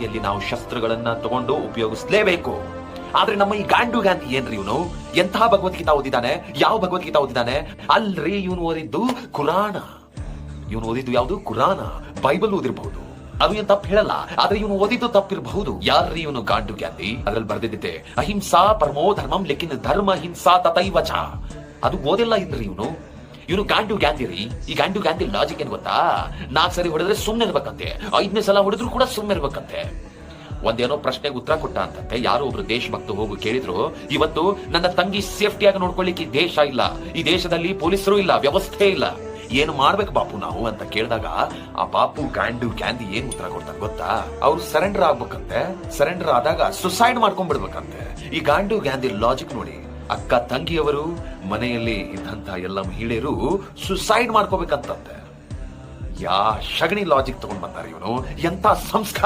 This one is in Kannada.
ಕೈಯಲ್ಲಿ ನಾವು ಶಸ್ತ್ರಗಳನ್ನ ತಗೊಂಡು ಉಪಯೋಗಿಸ್ಲೇಬೇಕು. ಆದ್ರೆ ನಮ್ಮ ಈ ಗಾಂಡು ಗಾಂಧಿ ಏನ್ರಿ ಇವನು? ಎಂತಹ ಭಗವದ್ಗೀತಾ ಓದಿದಾನೆ? ಯಾವ ಭಗವದ್ಗೀತಾ ಓದಿದಾನೆ? ಅಲ್ರಿ ಇವನು ಓದಿದ್ದು ಕುರಾಣ. ಇವನು ಓದಿದ್ದು ಯಾವುದು? ಕುರಾನ. ಬೈಬಲ್ ಓದಿರ್ಬಹುದು. ಅದು ಏನ್ ತಪ್ಪು ಹೇಳಲ್ಲ. ಆದ್ರೆ ಇವನು ಓದಿದ್ದು ತಪ್ಪಿರಬಹುದು. ಯಾರ್ರಿ ಇವನು ಗಾಂಡು ಗಾಂಧಿ? ಅದ್ರಲ್ಲಿ ಬರ್ದಿದ್ದೆ ಅಹಿಂಸಾ ಪರಮೋ ಧರ್ಮಂ ಲೆಕ್ಕಿನ ಧರ್ಮ ಹಿಂಸಾ ತತೈವಚ ಅದು ಓದಿಲ್ಲ ಇದ್ರಿ ಇವನು? ಇವನು ಗಾಂಡು ಗಾಂಧಿ ರೀ ಈ ಗಾಂಡು ಗಾಂಧಿ ಲಾಜಿಕ್ ಏನ್ ಗೊತ್ತಾ? ನಾಲ್ಕು ಸರಿ ಹೊಡೆದ್ರೆ ಸುಮ್ಮನೆ ಇರ್ಬೇಕಂತೆ ಐದನೇ ಸಲ ಹೊಡೆದ್ರು ಕೂಡ ಸುಮ್ಮನೆ ಇರ್ಬೇಕಂತೆ ಒಂದೇನೋ ಪ್ರಶ್ನೆಗೆ ಉತ್ತರ ಕೊಟ್ಟ ಅಂತಂತೆ. ಯಾರೋ ಒಬ್ರು ದೇಶಭಕ್ತ ಹೋಗು ಕೇಳಿದ್ರು, ಇವತ್ತು ನನ್ನ ತಂಗಿ ಸೇಫ್ಟಿಯಾಗಿ ನೋಡ್ಕೊಳ್ಳಿಕ್ಕೆ ದೇಶ ಇಲ್ಲ. ಈ ದೇಶದಲ್ಲಿ ಪೊಲೀಸರು ಇಲ್ಲ, ವ್ಯವಸ್ಥೆ ಇಲ್ಲ. ಏನು ಮಾಡ್ಬೇಕು ಬಾಪು ನಾವು? ಅಂತ ಕೇಳಿದಾಗ, ಆ ಬಾಪು ಗಾಂಡು ಗ್ಯಾಂಧಿ ಏನ್ ಉತ್ತರ ಕೊಡ್ತಾರೆ ಗೊತ್ತಾ? ಅವ್ರು ಸರೆಂಡರ್ ಆಗ್ಬೇಕಂತೆ. ಸರೆಂಡರ್ ಆದಾಗ ಸುಸೈಡ್ ಮಾಡ್ಕೊಂಡ್ಬಿಡ್ಬೇಕಂತೆ. ಈ ಗಾಂಡು ಗ್ಯಾಂಧಿ ಲಾಜಿಕ್ ನೋಡಿ. ಅಕ್ಕ ತಂಗಿಯವರು ಮನೆಯಲ್ಲಿ ಇದ್ದಂತ ಎಲ್ಲ ಮಹಿಳೆಯರು ಸುಸೈಡ್ ಮಾಡ್ಕೋಬೇಕಂತಂತೆ. ಯಾ ಶಗಣಿ ಲಾಜಿಕ್ ತಗೊಂಡ್ ಬಂದಾರ ಇವನು. ಎಂತ ಸಂಸ್ಕಾರ